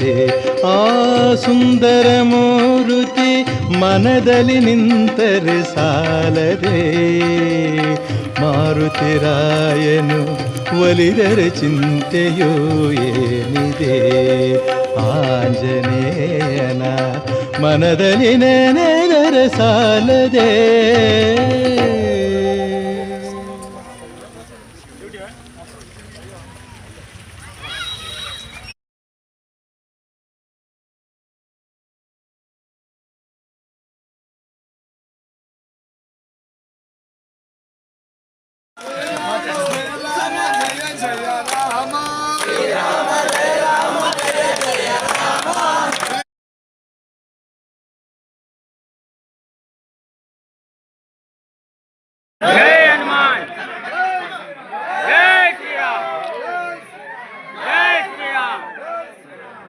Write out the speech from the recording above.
ಇದೆ ಆ ಸುಂದರ ಮೂರುತಿ ಮನದಲ್ಲಿ ನಿಂತರೆ ಸಾಲದೆ ಮಾರುತಿರಾಯನು ಒಲಿದರೆ ಚಿಂತೆಯೋ ಏನಿದೆ ಆಂಜನೇಯನ ಮನದಲ್ಲಿ ನೆನೆದರೆ ಸಾಲದೆ Hey!